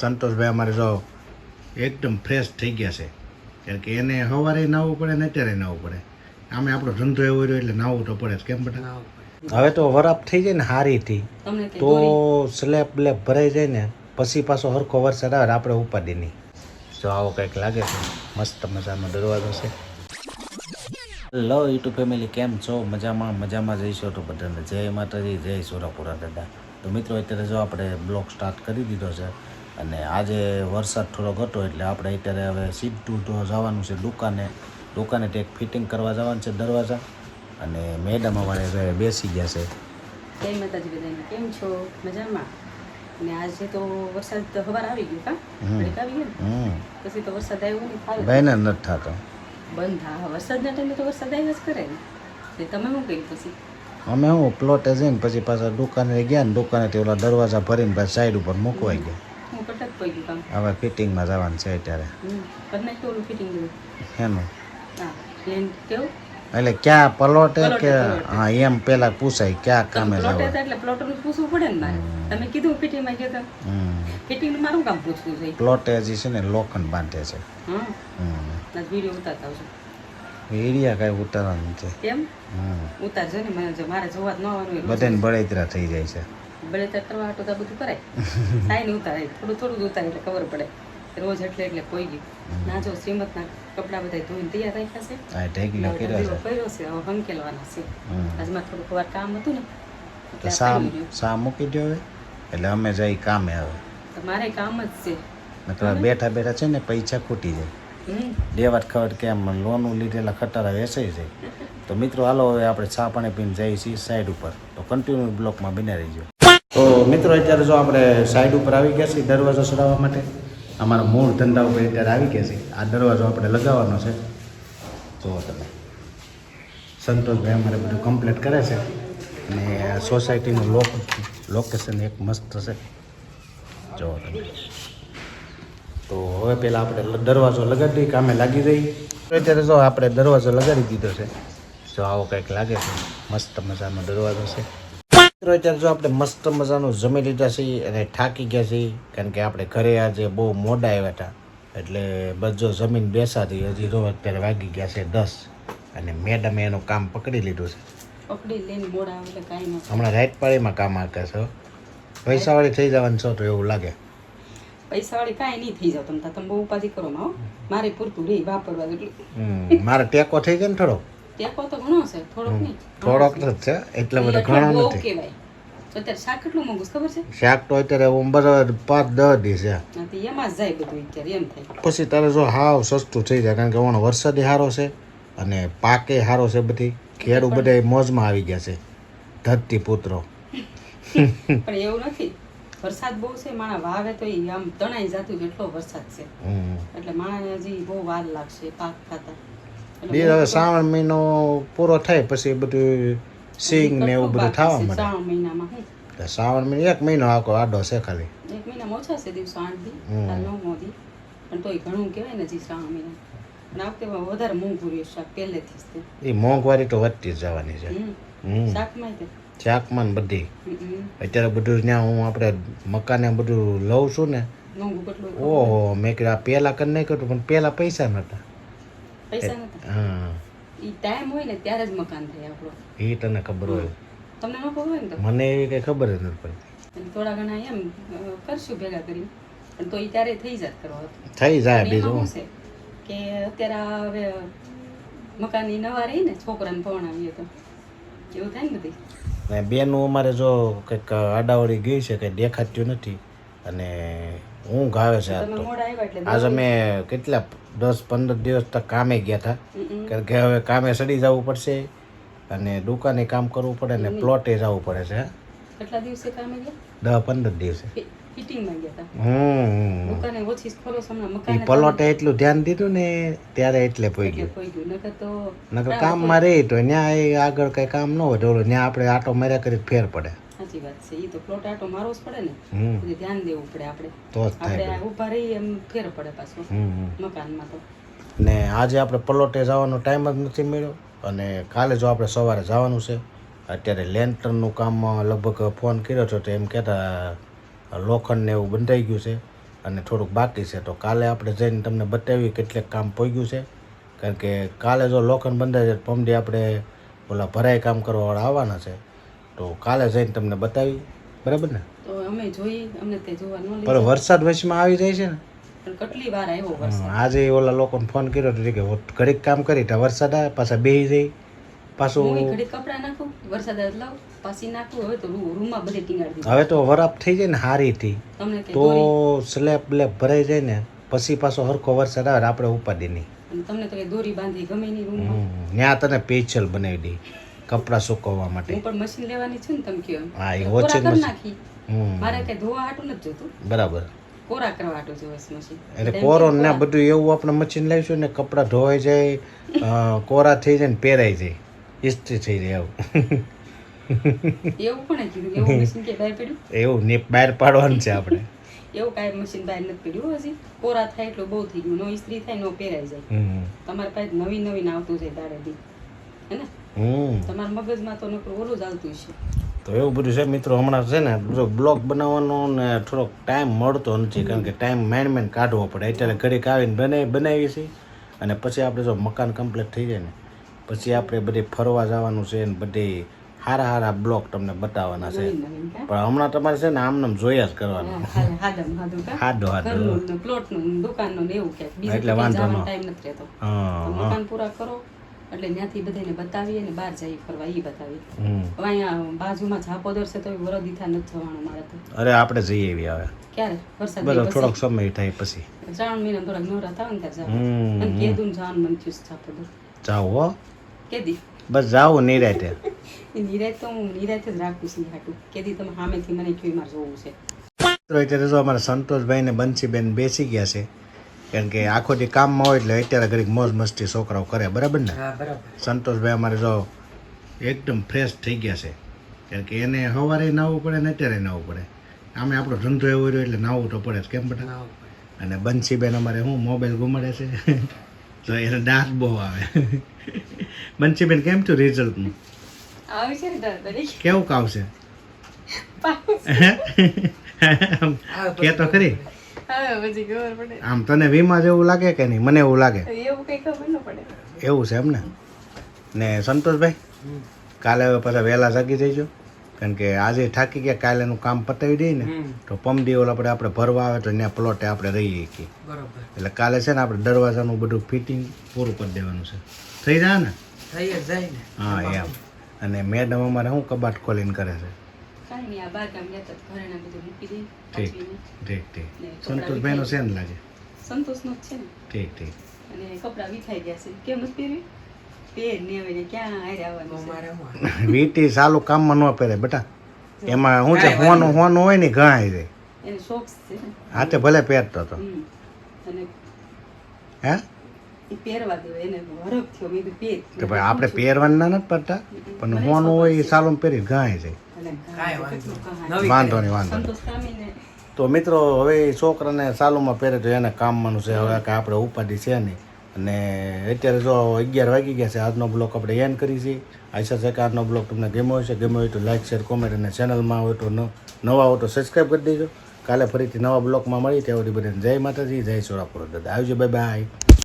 સંતોષભાઈ અમારે જો એકદમ ફ્રેશ થઈ ગયા છે. કારણ કે એને સવારે નાવું પડે ને અત્યારે નાવું પડે. આમે આપણો ધંધો એવો રહ્યો એટલે નાવું તો પડે કેમ બેટા? હવે તો વરાપ થઈ જાય ને હારીથી તો સ્લેબ બ્લેબ ભરાઈ જાય ને પછી પાછો હરખો વરસાદ આવે આપણે ઉપાડી નહીં. જો આવો કંઈક લાગે છે. મસ્ત મજાનો દરવાજો છે. હેલો યુટ્યુબ ફેમિલી કેમ છો? મજામાં મજામાં જઈશું તો બધાને. જય માતાજી જય સોરાપુરા દાદા. તો મિત્રો અત્યારે જો આપણે બ્લોગ સ્ટાર્ટ કરી દીધો છે. અને આજે વરસાદ થોડોક ઘટો એટલે આપણે અત્યારે હવે સીધું તો જવાનું છે દુકાને. દુકાને ટેક એક ફિટિંગ કરવા જવાનું છે દરવાજા. અને મેડમ અમારે હવે બેસી ગયા છે. જય માતાજી બધાને. કેમ છો? મજામાં? ને આજે તો વરસાદ તો હવાર આવી ગયો કા. આવી ગયો ને? પછી તો વરસાદ આવ્યો નહીં થાય ભાઈને નથી થતો. બંધ. હા વરસાદના ટાઈમે તો વરસાદ આવ્યા જ કરે ને. તમે શું કર્યું પછી? અમે હું પ્લોટે જઈને પછી પાછા દુકાને ગયા ને દુકાને ઓલા દરવાજા ભરીને પાછા સાઈડ ઉપર મૂકવાઈ ગયા. હું જ પડી ગયું હવે ફિટિંગમાં જવાનું છે અત્યારે. ફિટિંગ હા કેવું? એટલે ક્યાં પલોટે કે હા એમ પેલા પૂછાય ક્યાં કામે જવું. એટલે પ્લોટરનું પૂછવું પડે ને તમે કીધું ફિટિંગમાં ગયા હમ. ફિટિંગ મારું કામ પૂછવું છે? પ્લોટે હજી છે ને લોખંડ બાંધે છે. હમ. વીડિયો ઉતારતા આવજો. એરિયા કાંઈ ઉતારવાનું છે? કેમ? હમ. ઉતારજો ને મને મારે જોવા જ ન આવવાનું બધાને બળેતરા થઈ જાય છે. બળેતર કરવા હાટું તો બધું કરાય થાય ને ઉતારે. થોડું થોડું જ ઉતારે એટલે ખબર પડે. રોજ એટલે એટલે કોઈ ગયું. ના જો શ્રીમતના કપડાં બધા ધોઈને તૈયાર રાખ્યા છે. કર્યો છે. હવે હંકેલવાના છે. હમ. આજે મારે થોડુંક વાર કામ હતું ને. તો એટલે સામ સા કર્યું રહ્યું. સા મૂકી દો હવે. એટલે અમે જઈ કામે આવે તો મારે કામ જ છે. નકર બેઠા બેઠા છે ને પૈસા ખૂટી જાય. દેવાટ ખવડ કે કેમ લોનું લીધેલા ખટારા વેચાય જાય તો મિત્રો હાલો હવે આપણે ચા પાણી પીને જઈએ છીએ સાઈડ ઉપર. તો કન્ટિન્યુ બ્લોકમાં બિના રહીજો તો મિત્રો, અત્યારે જો આપણે સાઈડ ઉપર આવી ગયા છીએ દરવાજો ચડાવવા માટે, અમારા મૂળ ધંધા ઉપર અત્યારે આવી ગયા છીએ. આ દરવાજો આપણે લગાવવાનો છે. જુઓ તમે, સંતોષભાઈ અમારે બધું કમ્પ્લીટ કરે છે. અને સોસાયટીનું લોક લોકેશન એક મસ્ત છે. જુઓ તમે. તો હવે પહેલાં આપણે દરવાજો લગાડી દઈએ કામે લાગી જઈએ? અત્યારે જો આપણે દરવાજો લગાડી દીધો છે. જો આવો કંઈક લાગે છે. મસ્ત મજાનો દરવાજો છે. મિત્રો અત્યારે જો આપણે મસ્ત મજાનું જમી લીધા છીએ અને થાકી ગયા છીએ કારણ કે આપણે ઘરે આજે બહુ મોડા આવ્યા હતા. એટલે બધો જમીન બેસાતી હજી રોજ અત્યારે વાગી ગયા છે દસ અને મેડમે એનું કામ પકડી લીધું છે. હમણાં રાઈટ પાળીમાં કામ આકે છે પૈસાવાળી થઈ જવાનું છો તો એવું લાગે. પૈસાવાળી કાંઈ નહીં થઈ જાવ તમે તમે બહુ ઉપાધિ કરો મારે પૂરતું રહી વાપરવા મારે ટેકો થઈ જાય ને થોડો ટેકો તો ઘણો છે થોડોક નહીં. થોડોક જ છે એટલે બધો ઘણો નથી. કહેવાય. અત્યારે શાક કેટલું મોંઘું ખબર છે? શાક તો અત્યારે ઉંબર પાંચ દસ દી છે. એમાં જ જાય બધું અત્યારે એમ થાય. પછી તારે જો હાવ સસ્તું થઈ જાય કારણ કે ઓણ વરસાદે સારો છે અને પાકે સારો છે બધી. ખેડૂત બધા મોજમાં આવી ગયા છે ધરતી પુત્રો. પણ એવું નથી. વરસાદ બહુ છે માણા વાવે તો આમ તણાઈ જાતું જેટલો વરસાદ છે. એટલે માણાને હજી બહુ વાર લાગશે પાક ખાતા. એટલે હવે શ્રાવણ મહિનો પૂરો થાય પછી બધું સિંગ ને એવું બધું થવા મળે શ્રાવણ મહિનામાં એટલે શ્રાવણ મહિનો એક મહિનો આખો આડો છે ખાલી. એક મહિનામાં ઓછા છે દિવસો આઠ દી નવમો દી. પણ તોય ઘણું કહેવાય ને હજી શ્રાવણ મહિના. અને આ વખતે વધારે મોંઘું રહ્યું શાક પહેલેથી જ તે. એ મોંઘવારી તો વધતી જ જવાની છે. શાકમાં શાકમાં બધી. અત્યારે બધું ત્યાં હું આપણે મકાને બધું લઉં છું ને. ઓહો મેં કીધું આ પહેલાં કરી નહીં કર્યું પણ પહેલાં પૈસા નહોતા. પૈસા નતા હા. ઈ ટાઈમ હોય ને ત્યારે જ મકાન થાય આપણો. એ તને ખબર હોય. તમને ન ખબર હોય ને મને એવી કંઈ ખબર જ નથી પડી થોડા ઘણા એમ કરશું ભેગા કરી પણ તો ઈ ત્યારે થઈ જાત કરો થઈ જાય બીજું. કે અત્યારે હવે હવે મકાનની નવા રહી ને છોકરાને ભણાવીએ તો. એવું થાય ને બધી? ને બેનું અમારે જો કંઈક આડાવડી ગઈ છે કંઈ દેખાતું નથી. અને ઊંઘ આવે છે આજ તો. આજ અમે કેટલા દસ પંદર દિવસ તક કામે ગયા હતા. કારણ કે હવે કામે સડી જવું પડશે અને દુકાને કામ કરવું પડે ને પ્લોટે જવું પડે છે કેટલા દિવસે કામે ગયા? દસ પંદર દિવસે. પલોટે એટલું ધ્યાન દીધું ને ત્યારે એટલે પોઈ ગયું. નકર કામમાં રહી તો ત્યાં આગળ કઈ કામ ન હોય. તો ત્યાં આપણે આટો માર્યા કરી ફેર પડે. સાચી વાત છે. એ તો પ્લોટ આટો મારવો જ પડે ને. ધ્યાન દેવું પડે આપણે. આપણે ઊભા રહીએ એમ ફેર પડે પાછું. મકાનમાં તો. ને આજે આપણે પલોટે જવાનો ટાઈમ જ નથી મળ્યો. અને કાલે જો આપણે સવારે જવાનું છે અત્યારે લેન્ટરનું કામ લગભગ ફોન કર્યો છો તો એમ કહેતા લોખંડ ને એવું બંધાઈ ગયું છે અને થોડુંક બાકી છે. તો કાલે આપણે જઈને તમને બતાવીએ કેટલેક કામ પહોંચ્યું છે. કારણ કે કાલે જો લોખંડ બંધાય છે પમડી આપણે ઓલા ભરાઈ કામ કરવાવાળા આવવાના છે. તો કાલે જઈને તમને બતાવી બરાબર ને? તો અમે જોઈએ અમને તે જોવા પણ વરસાદ વચમાં આવી જાય છે ને? કેટલી વાર આવ્યો વરસાદ? આજે ઓલા લોકોને ફોન કર્યો તો કે ઘડીક કામ કરી તો વરસાદ આવે પાછા બેહી જાય પાછું ઘડી કપડા નાખું વરસાદ લાવ. પાછી નાખું હવે તો રૂમમાં બધે ટીંગાડી હવે તો વરાપ થઈ જાય ને હારીથી. તો સ્લેબ બ્લેબ ભરાઈ જાય ને પછી પાછો હરખો વરસાદ આવે આપણે ઉપાડી નહીં તમને તો દોરી બાંધી ગમે નહીં રૂમમાં. ત્યાં તને પેચલ બનાવી દઈ. કપડાં સુકવવા માટે. પણ મશીન લેવાની છે ને તમે કયો હા એ વોચિંગ મશીન મારે કઈ ધોવા હાટું નથી જોતું. બરાબર. કોરા કરવા હાટું છે મશીન એટલે કોરો ને બધું એવું આપણે મશીન લાવીશું ને કપડાં ધોવાઈ જાય કોરા થઈ જાય ને પહેરાઈ જાય. ઇસ્ત્રી થઈ જાય આવું એવું પણ કીધું? એવું મશીન કે બહાર પડ્યું? એવું ને બહાર પાડવાનું છે આપણે. એવું કાંઈ મશીન બહાર નથી પડ્યું હજી. કોરા થાય એટલું બહુ થઈ ગયું. નો ઇસ્ત્રી થાય નો પહેરાઈ જાય. તમારે પાસે નવી નવીન આવતું છે દાડે દી હે હમ. તમારા મગજમાં તો નકરું ઓલું જ આવતું છે તો એવું બધું છે મિત્રો હમણાં છે ને જો બ્લોગ બનાવવાનો ને થોડોક ટાઈમ મળતો નથી કારણ કે ટાઈમ મેન મેન કાઢવો પડે. અત્યારે ઘડીક આવીને બનાવી બનાવીએ છીએ. અને પછી આપણે જો મકાન કમ્પ્લીટ થઈ જાય ને પછી આપણે બધી ફરવા જવાનું છે ને બધી સારા સારા બ્લોક તમને બતાવવાના છે. પણ હમણાં તમારે છે ને આમનામ જોયા જ કરવાનું. હાડો હાડો પ્લોટનું દુકાનનું એવું કે. એટલે વાંધો ન. ટાઈમ નથી રહેતો. હા. મકાન પૂરા કરો. એટલે ત્યાંથી બધાને બતાવીએ ને બહાર જઈએ ફરવા એ બતાવીએ. હવે અહીંયા બાજુમાં ઝાપોદર છે તો વરદીથા નથી જવાનું મારે તો. અરે આપણે જઈએ એવી આવે ક્યારે? વરસાદ થોડોક સમય થાય પછી. શ્રાવણ મહિના થોડાક નવરા થાય ને ત્યાં અને કેદું જવાનું મન થયું ઝાપોદર જાઓ હો. કેદી? બસ જાઓ નિરાત. નિરાય તો હું નિરાયત જ રાખું છું હાટું. કેદી તમે સામેથી મને કયું મારે જોવું છે. મિત્રો જો અમારા સંતોષભાઈ ને બંસીબેન બેસી ગયા છે. કારણ કે આખો દી કામમાં હોય એટલે અત્યારે ઘડીક મોજ મસ્તી છોકરાઓ કરે બરાબર ને? સંતોષભાઈ અમારે જો એકદમ ફ્રેશ થઈ ગયા છે. કારણ કે એને સવારે નાવું પડે ને અત્યારે નાવું પડે. આમે આપણો ધંધો એવો રહ્યો એટલે નાવું તો પડે જ કેમ બધા અને બંસીબેન અમારે શું મોબાઈલ ગુમાડે છે? તો એને દાંત બહુ આવે. બંસીબેન કેમ રિઝલ્ટનું છે ને કેવું કાવશે કે તો ખરી? આમ તને વીમા જેવું લાગે કે નહીં? મને એવું લાગે. એવું કઈ ખબર ન પડે. એવું છે એમ ને? ને સંતોષભાઈ કાલે હવે પાછા વહેલા જાગી જઈજો. કારણ કે આજે થાકી ગયા કાલેનું કામ પતાવી દઈએ ને તો પમદી ઓલા આપણે આપણે ભરવા આવે તો ત્યાં પ્લોટે આપણે રહીએ છીએ બરોબર. એટલે કાલે છે ને આપણે દરવાજાનું બધું ફિટિંગ પૂરું કરી દેવાનું છે. થઈ જાય ને? થઈ જાય ને. હા એમ. અને મેડમ અમારે શું કબાટ ખોલીને કરે છે? કાંઈ નહીં આ બાર ગામ ગયા તા ઘરેણા બધું મૂકી દઈ ઠીક ઠીક ઠીક. ને કપડાં સંતોષભાઈનો છે ને લાગે? જ છે ને. ઠીક ઠીક. અને કપડાં વિખાઈ ગયા છે. કેમ નથી પહેર્યું? પહેર ને હવે ને ક્યાં હારે આવવાનું છે? મારે હું વીટી સાલું કામમાં ન પહેરે બેટા. એમાં શું છે હોનું હોનું હોય ને એને શોખ હાથે ભલે પહેરતો હતો. હે? એ પહેરવા દો એને હરખ થયો મેં કીધું પહેર. તો ભાઈ આપણે પહેરવાના નથી પડતા પણ હોનું હોય એ સાલું પહેરી ગાય જાય વાંધો નહીં. વાંધો નહીં વાંધો નહીં. સંતોષ કામીને. તો મિત્રો હવે છોકરાને સાલુમાં પહેરે તો એને કામમાંનું છે હવે કે આપણે ઉપાધિ છે નહીં. અને અત્યારે જો અગિયાર વાગી ગયા છે આજનો બ્લોક આપણે એન કરી છે. આશા છે કે આજનો બ્લોક તમને ગમ્યો હશે. ગમ્યો હોય તો લાઈક શેર કોમેન્ટ અને ચેનલમાં હોય તો નવા હોય તો સબસ્ક્રાઈબ કરી દેજો. કાલે ફરીથી નવા બ્લોકમાં મળી ત્યાં સુધી બધાને જય માતાજી જય સોરાપુર દાદા. આવજો બાય બાય